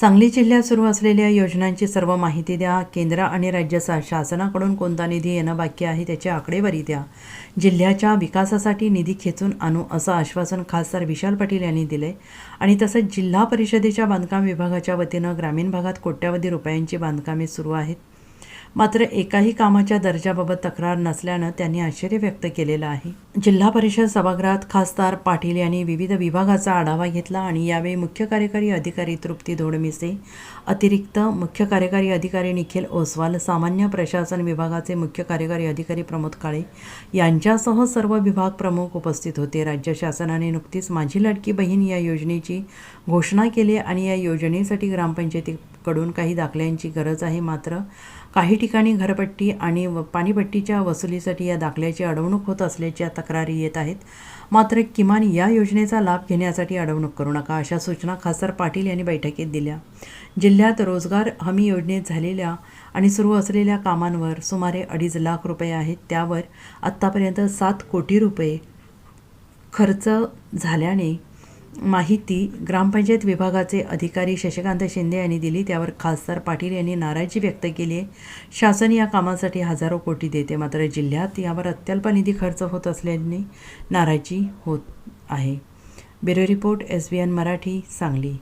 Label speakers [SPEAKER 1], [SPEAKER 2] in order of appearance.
[SPEAKER 1] सांगली जिल्ह्यात सुरू असलेल्या योजनांची सर्व माहिती द्या. केंद्र आणि राज्य शासनाकडून कोणता निधी येणं बाकी आहे त्याची आकडेवारी द्या. जिल्ह्याच्या विकासासाठी निधी खेचून आणू असं आश्वासन खासदार विशाल पाटील यांनी दिले आणि तसंच जिल्हा परिषदेच्या बांधकाम विभागाच्या वतीनं ग्रामीण भागात कोट्यावधी रुपयांची बांधकामे सुरू आहेत. मात्र एकाही कामाच्या दर्जाबाबत तक्रार नसल्यानं त्यांनी आश्चर्य व्यक्त केलेलं आहे. जिल्हा परिषद सभागृहात खासदार पाटील यांनी विविध विभागाचा आढावा घेतला आणि यावेळी मुख्य कार्यकारी अधिकारी तृप्ती धोडमिसे अतिरिक्त मुख्य कार्यकारी अधिकारी निखिल ओसवाल सामान्य प्रशासन विभागाचे मुख्य कार्यकारी अधिकारी प्रमोद काळे यांच्यासह सर्व विभाग प्रमुख उपस्थित होते. राज्य शासनाने नुकतीच माझी लाडकी बहीण या योजनेची घोषणा केली आणि या योजनेसाठी कडून काही दाखल्यांची गरज आहे. मात्र काही ठिकाणी घरपट्टी आणि व पाणीपट्टीच्या वसुलीसाठी या दाखल्याची अडवणूक होत असल्याच्या तक्रारी येत आहेत. मात्र किमान या योजनेचा लाभ घेण्यासाठी अडवणूक करू नका अशा सूचना खासदार पाटील यांनी बैठकीत दिल्या. जिल्ह्यात रोजगार हमी योजनेत झालेल्या आणि सुरू असलेल्या कामांवर सुमारे अडीच लाख रुपये आहेत. त्यावर आत्तापर्यंत सात कोटी रुपये खर्च झाल्याने माहिती ग्रामपंचायत विभागाचे अधिकारी शशिकांत शिंदे यांनी दिली. त्यावर खासदार पाटील यांनी नाराजी व्यक्त केली आहे. शासन या कामासाठी हजारो कोटी देते मात्र जिल्ह्यात यावर अत्यल्प निधी खर्च होत असल्याने नाराजी होत आहे. Bureau report S B N Marathi Sangli.